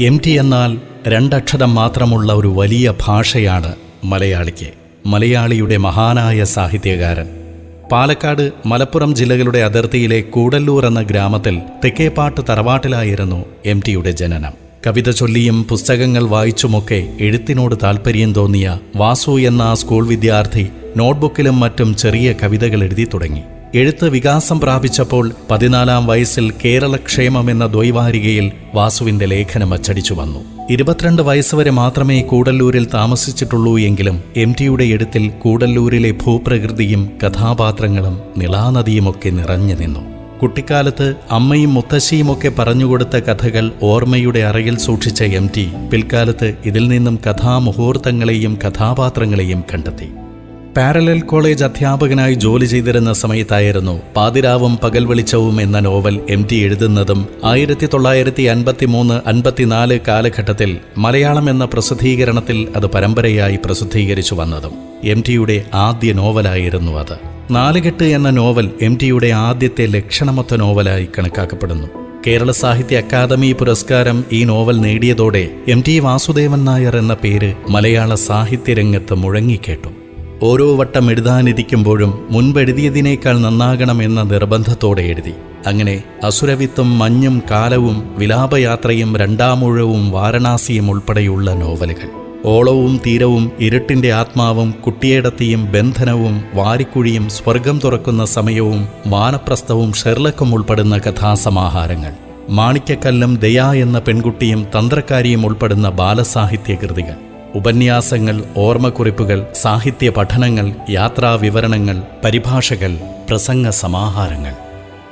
M T എന്നാൽ രണ്ടക്ഷരം മാത്രമുള്ള ഒരു വലിയ ഭാഷയാണ് മലയാളിക്ക്. മലയാളിയുടെ മഹാനായ സാഹിത്യകാരൻ. പാലക്കാട് മലപ്പുറം ജില്ലകളുടെ അതിർത്തിയിലെ കൂടല്ലൂർ എന്ന ഗ്രാമത്തിൽ തെക്കേപ്പാട്ട് തറവാട്ടിലായിരുന്നു എം ടിയുടെ ജനനം. കവിത ചൊല്ലിയും പുസ്തകങ്ങൾ വായിച്ചുമൊക്കെ എഴുത്തിനോട് താൽപ്പര്യം തോന്നിയ വാസു എന്ന സ്കൂൾ വിദ്യാർത്ഥി നോട്ട്ബുക്കിലും മറ്റും ചെറിയ കവിതകൾ എഴുതി തുടങ്ങി. എഴുത്ത് വികാസം പ്രാപിച്ചപ്പോൾ പതിനാലാം വയസ്സിൽ കേരളക്ഷേമം എന്ന ദ്വൈവാരികയിൽ വാസുവിന്റെ ലേഖനം അച്ചടിച്ചു വന്നു. ഇരുപത്തിരണ്ട് വയസ്സുവരെ മാത്രമേ കൂടല്ലൂരിൽ താമസിച്ചിട്ടുള്ളൂ എങ്കിലും എം ടിയുടെ എഴുത്തിൽ കൂടല്ലൂരിലെ ഭൂപ്രകൃതിയും കഥാപാത്രങ്ങളും നിളാനദിയുമൊക്കെ നിറഞ്ഞു നിന്നു. കുട്ടിക്കാലത്ത് അമ്മയും മുത്തശ്ശിയുമൊക്കെ പറഞ്ഞുകൊടുത്ത കഥകൾ ഓർമ്മയുടെ അറയിൽ സൂക്ഷിച്ച എം ടി പിൽക്കാലത്ത് ഇതിൽ നിന്നും കഥാമുഹൂർത്തങ്ങളെയും കഥാപാത്രങ്ങളെയും കണ്ടെത്തി. പാരലൽ കോളേജ് അധ്യാപകനായി ജോലി ചെയ്തിരുന്ന സമയത്തായിരുന്നു പാതിരാവും പകൽ വെളിച്ചവും എന്ന നോവൽ എം ടി എഴുതുന്നതും ആയിരത്തി തൊള്ളായിരത്തി അൻപത്തി മൂന്ന് അൻപത്തിനാല് കാലഘട്ടത്തിൽ മലയാളം എന്ന പ്രസിദ്ധീകരണത്തിൽ അത് പരമ്പരയായി പ്രസിദ്ധീകരിച്ചു വന്നതും എം ടിയുടെ ആദ്യ നോവലായിരുന്നു അത്. നാലുകെട്ട് എന്ന നോവൽ എം ടിയുടെ ആദ്യത്തെ ലക്ഷണമൊത്ത നോവലായി കണക്കാക്കപ്പെടുന്നു. കേരള സാഹിത്യ അക്കാദമി പുരസ്കാരം ഈ നോവൽ നേടിയതോടെ എം ടി വാസുദേവൻ നായർ എന്ന പേര് മലയാള സാഹിത്യരംഗത്ത് മുഴങ്ങിക്കേട്ടു. ഓരോ വട്ടം എഴുതാനിരിക്കുമ്പോഴും മുൻപെഴുതിയതിനേക്കാൾ നന്നാകണം എന്ന നിർബന്ധത്തോടെ എഴുതി. അങ്ങനെ അസുരവിത്തും മഞ്ഞും കാലവും വിലാപയാത്രയും രണ്ടാമൂഴവും വാരണാസിയും ഉൾപ്പെടെയുള്ള നോവലുകൾ. ഓളവും തീരവും ഇരുട്ടിന്റെ ആത്മാവും കുട്ടിയേടത്തിയും ബന്ധനവും വാരിക്കുഴിയും സ്വർഗം തുറക്കുന്ന സമയവും വാനപ്രസ്ഥവും ഷെർലക്കും ഉൾപ്പെടുന്ന കഥാസമാഹാരങ്ങൾ. മാണിക്കക്കല്ലും ദയ എന്ന പെൺകുട്ടിയും തന്ത്രക്കാരിയും ഉൾപ്പെടുന്ന ബാലസാഹിത്യ കൃതികൾ ഉപന്യാസങ്ങൾ ഓർമ്മക്കുറിപ്പുകൾ സാഹിത്യ പഠനങ്ങൾ യാത്രാവിവരണങ്ങൾ പരിഭാഷകൾ പ്രസംഗ സമാഹാരങ്ങൾ.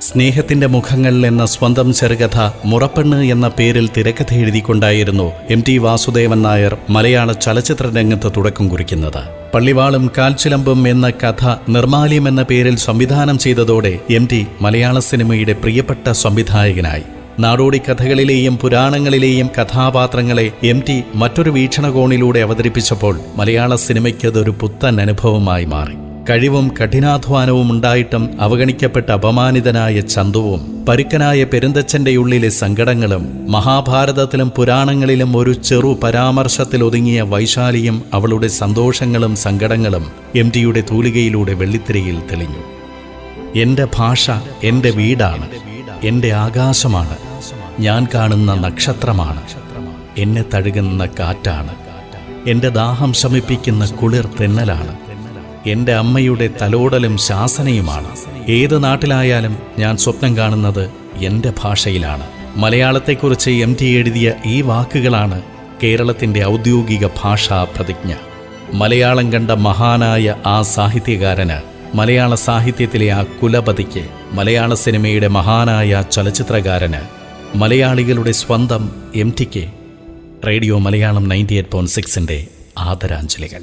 സ്നേഹത്തിന്റെ മുഖങ്ങൾ എന്ന സ്വന്തം ചെറുകഥ മുറപ്പെണ്ണ് എന്ന പേരിൽ തിരക്കഥ എഴുതിക്കൊണ്ടായിരുന്നു എം ടി വാസുദേവൻ നായർ മലയാള ചലച്ചിത്ര രംഗത്ത് തുടക്കം കുറിക്കുന്നത്. പള്ളിവാളും കാൽച്ചിലമ്പും എന്ന കഥ നിർമാല്യം എന്ന പേരിൽ സംവിധാനം ചെയ്തതോടെ എം ടി മലയാള സിനിമയുടെ പ്രിയപ്പെട്ട സംവിധായകനായി. നാടോടി കഥകളിലെയും പുരാണങ്ങളിലെയും കഥാപാത്രങ്ങളെ എം ടി മറ്റൊരു വീക്ഷണകോണിലൂടെ അവതരിപ്പിച്ചപ്പോൾ മലയാള സിനിമയ്ക്ക് അതൊരു പുത്തൻ അനുഭവമായി മാറി. കഴിവും കഠിനാധ്വാനവും ഉണ്ടായിട്ടും അവഗണിക്കപ്പെട്ട അപമാനിതനായ ചന്തുവും പരുക്കനായ പെരുന്തച്ഛന്റെ ഉള്ളിലെ സങ്കടങ്ങളും മഹാഭാരതത്തിലും പുരാണങ്ങളിലും ഒരു ചെറു പരാമർശത്തിൽ ഒതുങ്ങിയ വൈശാലിയും അവളുടെ സന്തോഷങ്ങളും സങ്കടങ്ങളും എം ടിയുടെ തൂലികയിലൂടെ വെള്ളിത്തിരയിൽ തെളിഞ്ഞു. എന്റെ ഭാഷ എന്റെ വീടാണ് എന്റെ ആകാശമാണ് ഞാൻ കാണുന്ന നക്ഷത്രമാണ്. എന്നെ തഴുകുന്ന കാറ്റാണ്. എന്റെ ദാഹം ശമിപ്പിക്കുന്ന കുളിർ തെന്നലാണ്. എന്റെ അമ്മയുടെ തലോടലും ശാസനയുമാണ്. ഏത് നാട്ടിലായാലും ഞാൻ സ്വപ്നം കാണുന്നത് എന്റെ ഭാഷയിലാണ്. മലയാളത്തെക്കുറിച്ച് എം ടി എഴുതിയ ഈ വാക്കുകളാണ് കേരളത്തിന്റെ ഔദ്യോഗിക ഭാഷാ പ്രതിജ്ഞ. മലയാളം കണ്ട മഹാനായ ആ സാഹിത്യകാരന് മലയാള സാഹിത്യത്തിലെ ആ കുലപതിക്ക് മലയാള സിനിമയുടെ മഹാനായ ചലച്ചിത്രകാരന് മലയാളികളുടെ സ്വന്തം M radio Malayalam ninety eight സിക്സിന്റെ ആദരാഞ്ജലികൾ.